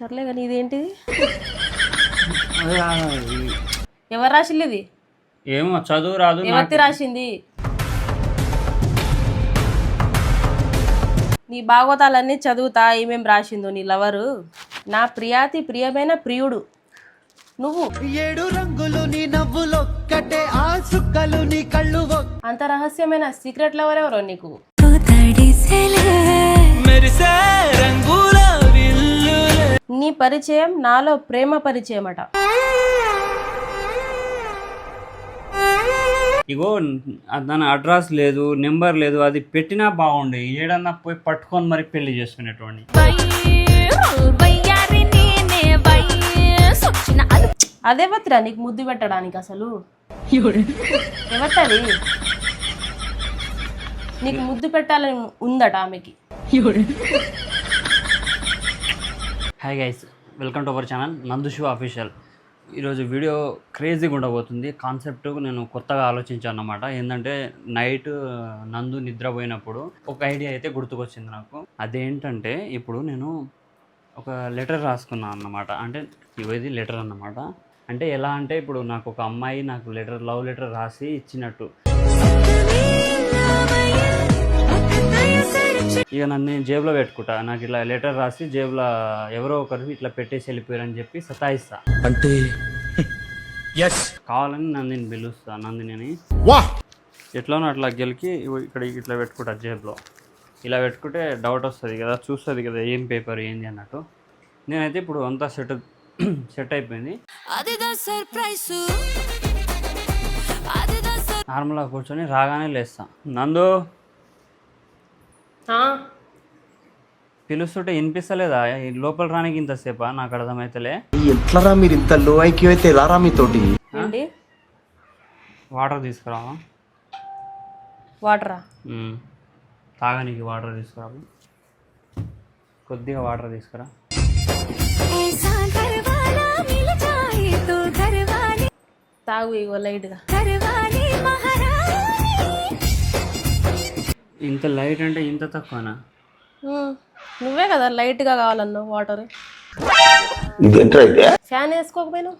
సర్లే కానీ ఇదేంటిది? ఎవరు రాసిల్లు ఇది? ఏమో చదువు రాదు ఎవరిది రాసింది? నీ భాగవతాలన్నీ చదువుతా ఏమేం రాసిందో నీ లవరు. నా ప్రియాతి ప్రియమైన ప్రియుడు. నువ్వు. ఏడు రంగులు నీ నవ్వులొక్కటే ఆ సుక్కలు నీ కళ్ళు అంత రహస్యమైన సీక్రెట్ లవర్ ఎవరో నీకు? మెరిసే రంగుల నీ పరిచయం నాలో ప్రేమ పరిచయం అట ఇగో దాని అడ్రస్ లేదు నెంబర్ లేదు అది పెట్టినా బాగుండే. ఏడన్నా పోయి పట్టుకొని మరి పెళ్ళి చేసుకునేటువంటి అదే బతిరా నీకు ముద్దు పెట్టడానికి అసలు? ఎవరిది నీకు ముద్దు పెట్టాలని ఉందట ఆమెకి. Hi guys welcome to our channel Nandu Shiva official ఈరోజు వీడియో క్రేజీగా ఉండబోతుంది. కాన్సెప్ట్ నేను కొత్తగా ఆలోచించాను అనమాట ఏంటంటే నైట్ నందు నిద్రపోయినప్పుడు ఒక ఐడియా అయితే గుర్తుకొచ్చింది నాకు. అదేంటంటే ఇప్పుడు నేను ఒక లెటర్ రాసుకున్నాను అన్నమాట. అంటే ఇగో ఇది లెటర్ అన్నమాట. అంటే ఎలా అంటే ఇప్పుడు నాకు ఒక అమ్మాయి నాకు లెటర్ లవ్ లెటర్ రాసి ఇచ్చినట్టు. ఇక నన్ను నేను జేబులో పెట్టుకుంటా. నాకు ఇట్లా లెటర్ రాసి జేబులో ఎవరో ఒకరు ఇట్లా పెట్టేసి వెళ్ళిపోయారని చెప్పి సతాయిస్తా. అంటే? ఎస్ కావాలని నందిని పిలుస్తా. నందిని వా! ఎట్లానో అట్లా గెలికి ఇక్కడ ఇట్లా పెట్టుకుంటా జేబులో. ఇలా పెట్టుకుంటే డౌట్ వస్తుంది కదా చూస్తుంది కదా ఏం పేపర్ ఏంది అన్నట్టు. నేనైతే ఇప్పుడు అంతా సెట్ సెట్ అయిపోయింది. అదిదా సర్ప్రైజ్ అదిదా సర్ నార్మల్గా కూర్చొని రాగానే లేస్తా. నందు! పిలుస్తుంటే వినిపిస్తలేదా ఈ లోపల రానికి ఇంతసేపా నాకు అర్థమైతలే ఎట్లరా మీరు ఇంత లో ఐక్యూ అయితే ఎలారా మీతోటి ఏంటి వాటర్ తీసుకురావా వాటరా మ్మ్. తాగనీకి వాటర్ తీసుకురా కొద్దిగా వాటర్ తీసుకురా ऐसा घरवाला मिल जाए तो घरवाली తాగు ఇగో లైట్గా घरवाली ఇంత లైట్ అంటే ఇంత తక్కువనా? నువ్వే కదా లైట్గా కావాలన్నావు వాటర్. ఫ్యాన్ వేసుకోకపోయినావు?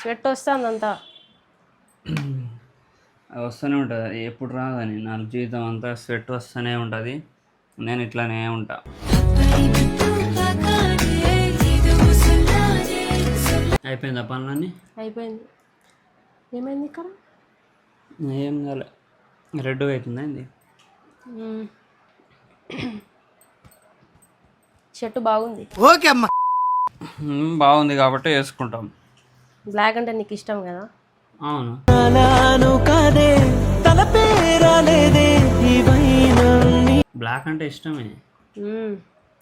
స్వెట్ వస్తుందంతా. అది వస్తూనే ఉంటుంది. అది ఎప్పుడు రాదని నా జీవితం అంతా స్వెట్ వస్తూనే ఉంటుంది. నేను ఇట్లానే ఉంటా. అయిపోయిందా పనులన్నీ? అయిపోయింది. ఏమైంది ఇక్కడ? ఏం కాలే. రెడ్గా అవుతుందా ఉమ్. షర్టు బాగుంది. ఓకే అమ్మా. మ్మ్, బాగుంది కాబట్టి వేసుకుంటాం. బ్లాక్ అంటే నీకు ఇష్టం కదా? అవును. బ్లాక్ అంటే ఇష్టమే.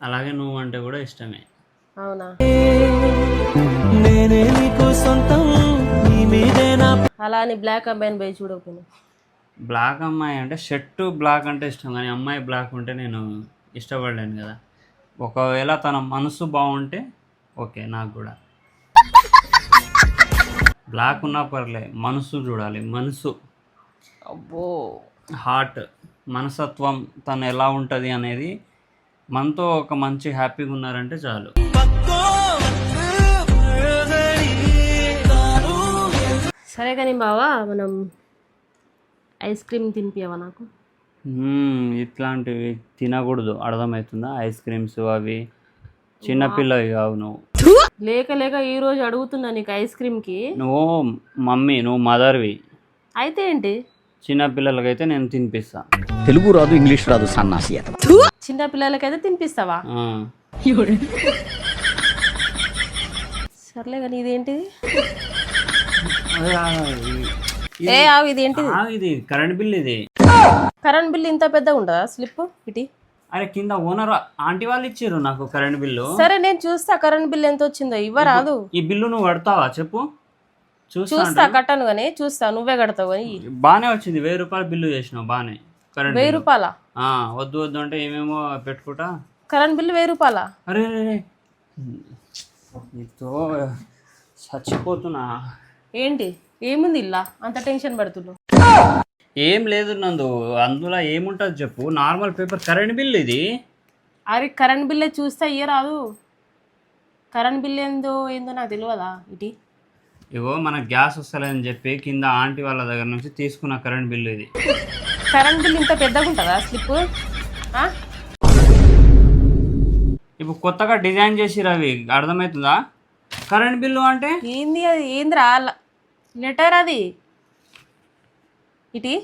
అలాగే నువ్వు అంటే కూడా ఇష్టమే. అవునా? నేనే నీకు సొంతం నీ మీదే నా అలా అని బ్లాక్ అబ్బాయిని పోయి చూడకపోయినా బ్లాక్ అమ్మాయి అంటే షర్టు బ్లాక్ అంటే ఇష్టం కానీ అమ్మాయి బ్లాక్ ఉంటే నేను ఇష్టపడలేను కదా. ఒకవేళ తన మనసు బాగుంటే ఓకే నాకు కూడా. బ్లాక్ ఉన్నా పర్లే మనసు చూడాలి మనసు. అబ్బో. హార్ట్ మనసత్వం తను ఎలా ఉంటుంది అనేది మనతో ఒక మంచి హ్యాపీగా ఉన్నారంటే చాలు. సరే కానీ బావా మనం ఐస్ క్రీమ్ తినిపియవా నాకు? ఇట్లాంటివి తినకూడదు. అర్థమవుతుందా? ఐస్ క్రీమ్స్ అవి చిన్నపిల్లవి కావు నువ్వు. లేక లేక ఈ రోజు అడుగుతున్నా నీకు ఐస్ క్రీమ్కి నువ్వు మమ్మీ నువ్వు మదర్వి. అయితే ఏంటి? చిన్న పిల్లలకైతే నేను తినిపిస్తా. తెలుగు రాదు ఇంగ్లీష్ రాదు సన్నాసి అతను. చిన్న పిల్లలకైతే తినిపిస్తావా. సర్లే కానీ ఇదేంటిది? ఇది- ఏ ఆవు ఇదేంటిది? ఆ, ఇది కరెంట్ బిల్ ఇది. కరెంట్ బిల్ ఇంత పెద్దగా ఉంటుందా స్లిప్ ఇటీ. అరే కింద ఓనర్ ఆంటీ వాళ్ళు ఇచ్చారు నాకు కరెంట్ బిల్లు. సరే నేను చూస్తా కరెంట్ బిల్ ఎంత వచ్చిందో. ఇవ్వరాదు ఈ బిల్లు నువ్వు కడతావా? చెప్పు. చూస్తా చూస్తా కట్టను కానీ చూస్తా. నువ్వే కడతావు కానీ. బాగానే వచ్చింది. వెయ్యి రూపాయలు బిల్లు చేసినావు బాగానే కరెంట్ వెయ్యి. రూపాయల? వద్దు వద్దు అంటే ఏమేమో పెట్టుకుంటా? కరెంట్ బిల్ వెయ్యి రూపాయల? అరే నీతో చచ్చిపోతున్నా. ఏంటి? ఏముంది ఇల్లా అంత టెన్షన్ పడుతున్నావు. ఏం లేదు నందు అందులో ఏముంటుంది చెప్పు. నార్మల్ పేపర్ కరెంట్ బిల్ ఇది. అరే కరెంట్ బిల్లే చూస్తే అయ్యే రాదు. కరెంట్ బిల్ ఏందో ఏందో నాకు తెలియదా ఇటీ ఇగో మన గ్యాస్ వస్తలేదని చెప్పి కింద ఆంటీ వాళ్ళ దగ్గర నుంచి తీసుకున్న కరెంట్ బిల్లు ఇది. కరెంట్ బిల్ ఇంత పెద్దగా ఉంటుందా స్లిప్ ఇప్పుడు కొత్తగా డిజైన్ చేసిరు అవి అర్థమవుతుందా? కరెంట్ బిల్లు అంటే? ఏంది అది? ఏందిరా? లెటర్ అది. ఇటీ?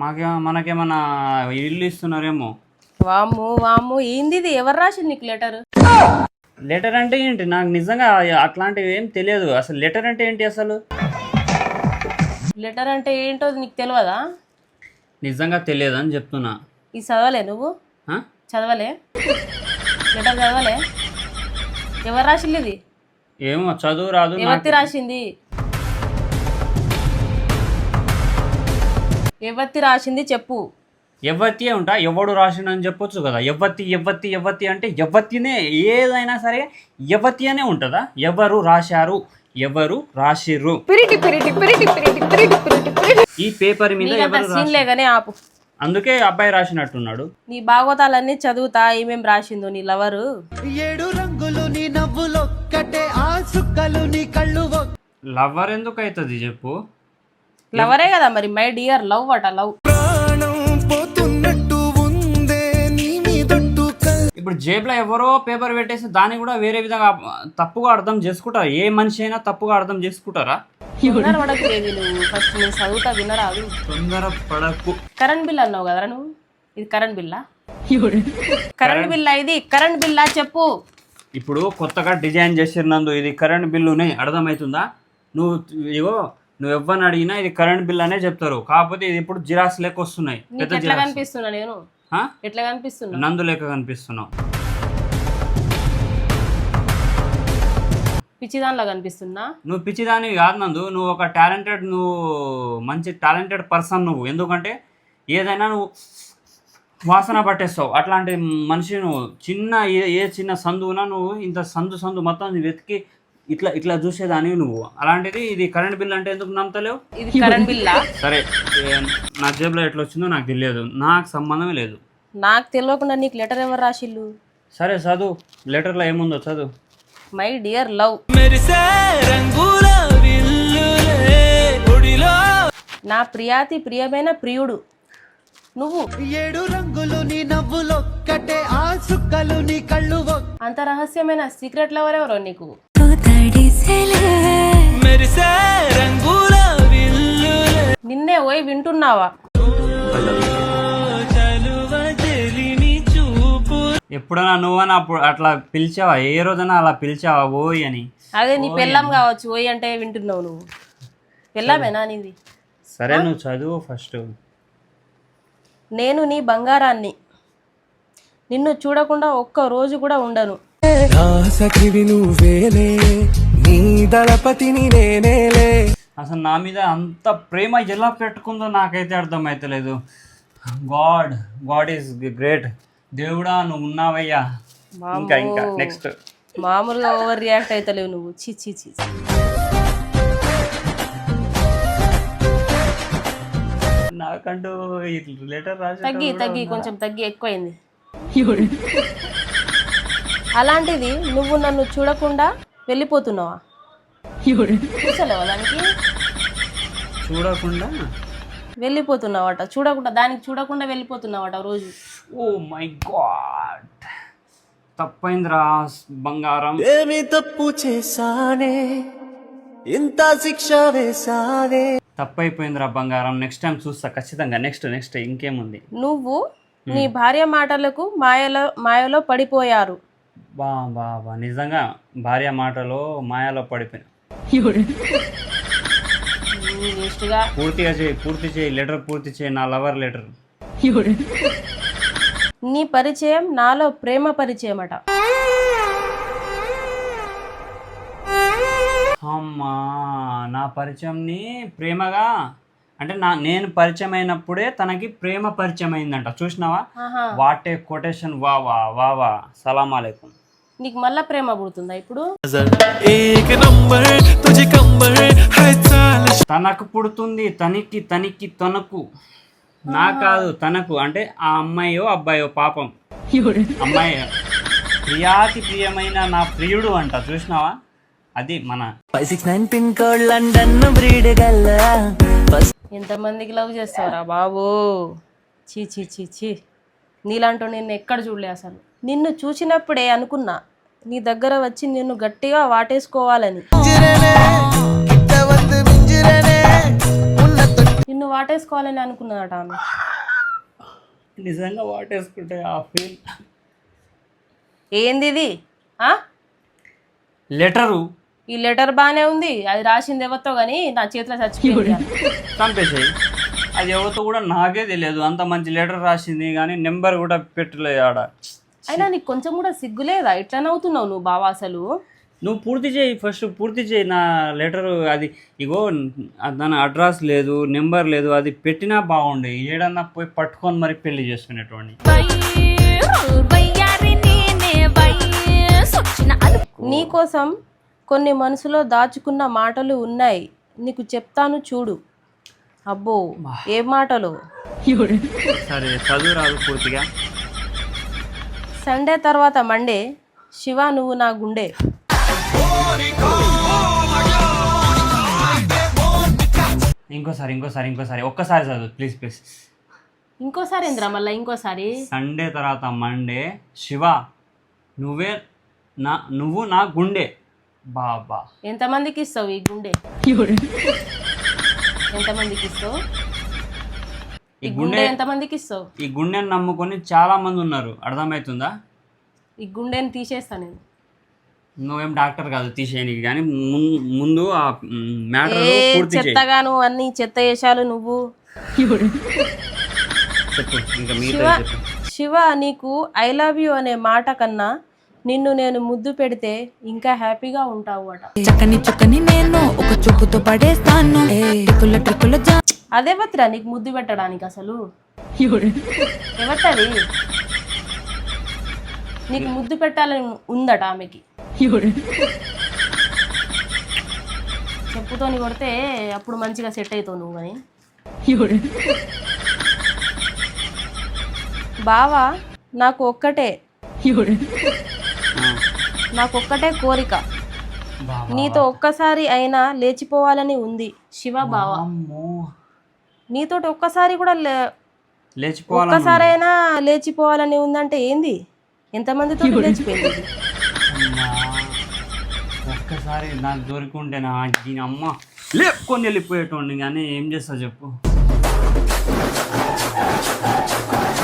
మాకే మనకేమన్నా ఇల్లు ఇస్తున్నారేమో? వాము వాము ఏంది ఇది? ఎవరు రాసింది నీకు లెటర్? లెటర్ అంటే ఏంటి? నాకు నిజంగా అట్లాంటివి ఏం తెలియదు. అసలు లెటర్ అంటే ఏంటి అసలు? లెటర్ అంటే ఏంటో నీకు తెలియదా నిజంగా తెలియదు అని చెప్తున్నా. ఇది చదవలే నువ్వు? ఆ? చదవలే? లెటర్ చదవలే? ఎవరు రాసింది ఇది? ఏమో చదువు రాదు నాకు- ఎవత్తి రాసింది? ఎవత్తి రాసింది చెప్పు. ఎవ్వత్తి ఉంటా? ఎవడు రాసిండు అని చెప్పొచ్చు కదా. ఎవ్వత్తి ఎవ్వత్తి ఎవ్వత్తి అంటే ఎవ్వత్తినే ఏదైనా సరే ఎవ్వత్తి అనే ఉంటుందా? ఎవరు రాశారు? ఎవరు రాసిర్రు? ఈ పేపర్ మీద నీకంత ఎవరు సీన్ రాసి లేగానే ఆపు. అందుకే అబ్బాయి రాసినట్టున్నాడు. నీ భాగవతాలన్నీ చదువుతా ఏమేం రాసిందో నీ లవరు. ఏడు రంగులు నీ నవ్వులొక్కటే ఆ సుక్కలు నీ కళ్ళు ఒక్క లవ్వర్ ఎందుకు అవుతుంది చెప్పు? లవరే కదా మరి మై డియర్ లవ్ అట లవ్. ఇప్పుడు జేబులో ఎవరో పేపర్ పెట్టేసి దాన్ని కూడా వేరే విధంగా తప్పుగా అర్థం చేసుకుంటారా? ఏ మనిషి అయినా తప్పుగా అర్థం చేసుకుంటారా? ఫస్ట్ నేను చదువుతా వినరాదు తొందర పడకు. కరెంట్ బిల్ అన్నావు కదరా నువ్వు? ఇది కరెంట్ బిల్లా? కరెంట్ బిల్లా ఇది? కరెంట్ బిల్లా చెప్పు. ఇప్పుడు కొత్తగా డిజైన్ చేసినందు ఇది కరెంట్ బిల్లునే అర్థమవుతుందా నువ్వు ఇగో నువ్వు ఎవరిని అడిగినా ఇది కరెంట్ బిల్ అనే చెప్తారు. కాకపోతే ఇది ఇప్పుడు జిరాక్స్ లెక్క వస్తున్నాయి. నీకు పెద్ద ఎట్లా జిరాక్స్. కనిపిస్తున్నా నేను? ఎట్లా కనిపిస్తున్నా నందు లెక్క కనిపిస్తున్నావు. పిచ్చి దానిలో కనిపిస్తున్నా? నువ్వు పిచ్చిదానివి కాదు నందు. నువ్వు ఒక టాలెంటెడ్ నువ్వు మంచి టాలెంటెడ్ పర్సన్ నువ్వు. ఎందుకంటే ఏదైనా నువ్వు వాసన పట్టేస్తావు. అట్లాంటి మనిషి నువ్వు. చిన్న ఏ ఏ చిన్న సందువునా నువ్వు ఇంత సందు సందు మొత్తం వెతికి ఇట్లా ఇట్లా చూసేదానివి నువ్వు. అలాంటిది ఇది కరెంట్ బిల్ అంటే ఎందుకు నమ్మతలేవు? ఇది కరెంట్ బిల్లా సరే నా జేబులో ఎట్లా వచ్చిందో నాకు తెలియదు. నాకు సంబంధమే లేదు. నాకు తెలియకుండా నీకు లెటర్ ఎవరు రాసిల్లు సరే చదువు. లెటర్లో ఏముందో చదువు. మై డియర్ లవ్ నా ప్రియాతి ప్రియమైన ప్రియుడు నువ్వు. ఏడు రంగులు నీ నవ్వులొక్కటే ఆ సుక్కలు నీ కళ్ళు అంత రహస్యమైన సీక్రెట్ లవర్ ఎవరో నీకు? మెరిసే రంగుల విల్లులే నిన్నే పోయి వింటున్నావా? ఎప్పుడైనా నువ్వని అప్పుడు అట్లా పిలిచావా? ఏ రోజైనా అలా పిలిచావా? ఓయ్ అని. అదే నీ పెళ్ళం కావచ్చు పోయి అంటే వింటున్నావు నువ్వు. పెళ్ళామేనా నీది? సరే నువ్వు చదువు ఫస్ట్. నేను నీ బంగారాన్ని. నిన్ను చూడకుండా ఒక్క రోజు కూడా ఉండను. నువ్వేలే. దళపతిని నేనేలే. అసలు నా మీద అంత ప్రేమ ఎలా పెట్టుకుందో నాకైతే అర్థమైతలేదు. God god is great. దేవుడా నువ్వు ఉన్నావయ్యా. ఇంకా ఇంకా నెక్స్ట్ మామూలుగా ఓవర్ రియాక్ట్ అవుతలేవు నువ్వు చి చి. నాకంటూ లెటర్ రాసి తగ్గి తగ్గి కొంచెం తగ్గి ఎక్కువైంది. అలాంటిది నువ్వు నన్ను చూడకుండా వెళ్ళిపోతున్నావా? దానికి చూడకుండా? వెళ్ళిపోతున్నావట. చూడకుండా దానికి చూడకుండా వెళ్ళిపోతున్నావట రోజు. Oh my God. తప్పైందిరా బంగారం. ఏమి తప్పు చేశానే? ఇంత శిక్ష వేశానే? తప్పైపోయిందిరా బంగారం. నెక్స్ట్ టైం చూస్తా ఖచ్చితంగా. నెక్స్ట్ నెక్స్ట్ ఇంకేముంది? నువ్వు నీ భార్య మాటలకు మాయలో మాయలో పడిపోయారు. బా బా బా. నిజంగా భార్య మాటలో మాయాలో పడిపోయినా పూర్తిగా చేయి పూర్తి చేయి లెటర్ పూర్తి చేయి నా లవర్ లెటర్. నీ పరిచయం నాలో ప్రేమ పరిచయం అట అమ్మా నా పరిచయంని ప్రేమగా? అంటే నా నేను పరిచయం అయినప్పుడే తనకి ప్రేమ పరిచయం అయిందంట చూసినావా వాటే కొటేషన్ వా వా వా వా. సలాం అలైకుం. నీకు మళ్ళా ప్రేమ పుడుతుందా ఇప్పుడు? తనకు పుడుతుంది తనికి తనికి తనకు. నా కాదు తనకు. అంటే ఆ అమ్మాయో అబ్బాయో పాపం. అమ్మాయి. ప్రియాతి ప్రియమైన నా ప్రియుడు అంట. చూసినావా? అది మన పిన్ కోడ్ లండన్ లవ్ చేస్తావరా బాబు? చీ చీ చీ చీ నీలాంటి నేను ఎక్కడ చూడలే అసలు? నిన్ను చూసినప్పుడే అనుకున్నా నీ దగ్గర వచ్చి నిన్ను గట్టిగా వాటేసుకోవాలని. నిన్ను వాటేసుకోవాలని అనుకున్నాడట ఆమె. నిజంగా వాటేసుకుంటే ఆ ఫీల్ ఏంది ఇది ఆ? లెటరు. ఈ లెటర్ బాగానే ఉంది అది రాసింది ఎవరితో కానీ నా చేతిలో చచ్చిపోయింది. చంపేసాయి. అది ఎవరితో కూడా నాకే తెలియదు అంత మంచి లెటర్ రాసింది కానీ నెంబర్ కూడా పెట్టలేదు ఆడ. అయినా నీకు కొంచెం కూడా సిగ్గులేదా ఇట్లా నవ్వుతున్నావు నువ్వు బావా అసలు. నువ్వు పూర్తి చేయి ఫస్ట్ పూర్తి చేయి నా లెటర్ అది ఇగో దాని అడ్రస్ లేదు నెంబర్ లేదు అది పెట్టినా బాగుండే. ఏడన్నా పోయి పట్టుకొని మరి పెళ్ళి చేసుకునేటువంటి నీకోసం కొన్ని మనసులో దాచుకున్న మాటలు ఉన్నాయి. నీకు చెప్తాను చూడు. అబ్బో ఏ మాటలు? సరే చదువు రాదు పూర్తిగా. సండే తర్వాత మండే శివ నువ్వు నా గుండె. ఇంకోసారి ఇంకోసారి ఇంకోసారి. ఒక్కసారి చదువు ప్లీజ్ ప్లీజ్ ఇంకోసారి ఏంద్రా మళ్ళీ ఇంకోసారి? సండే తర్వాత మండే శివ నువ్వే నా నువ్వు నా గుండె. బాబా. ఎంతమందికి ఇస్తావు ఈ గుండె? ఎంతమందికి ఇస్తావు? ఈ గుండె ఎంతమందికి ఇస్తావు ఈ గుండెని నమ్ముకొని చాలా మంది ఉన్నారు. అర్థమవుతుందా? ఈ గుండెని తీసేస్తా నేను. నువ్వేం డాక్టర్ కాదు తీసేయనికి కానీ ముందు ఆ మ్యాటర్ పూర్తి చేయి. చెత్తగాను అన్ని చెత్త వేషాలు నువ్వు. చెప్పు ఇంకా శివ నీకు ఐ లవ్ యూ అనే మాట కన్నా నిన్ను నేను ముద్దు పెడితే ఇంకా హ్యాపీగా ఉంటావు అట. చక్కని చుక్కని నేను ఒక చూపుతో పడేస్తాను. ట్రిక్కుల ట్రిక్కుల జా అదేవత్రా నీకు ముద్దు పెట్టడానికి అసలు? ఎవత్తది నీకు ముద్దు పెట్టాలని ఉందట ఆమెకి. చెప్పుతోని కొడితే అప్పుడు మంచిగా సెట్ అవుతావు నువ్వు అని. బావా నాకు ఒక్కటే. నాకు ఒక్కటే కోరిక. నీతో ఒక్కసారి అయినా లేచిపోవాలని ఉంది. శివ బావ. అమ్మో. నీతోటి ఒక్కసారి కూడా ఒక్కసారైనా లేచిపోవాలని ఉందంటే ఏంది? ఎంతమందితో లేచిపోయింది. ఒక్కసారి నాకు దొరికింటే నా దీని అమ్మ. లేపుకొని వెళ్ళిపోయేటోండి కానీ ఏం చేస్తా చెప్పు?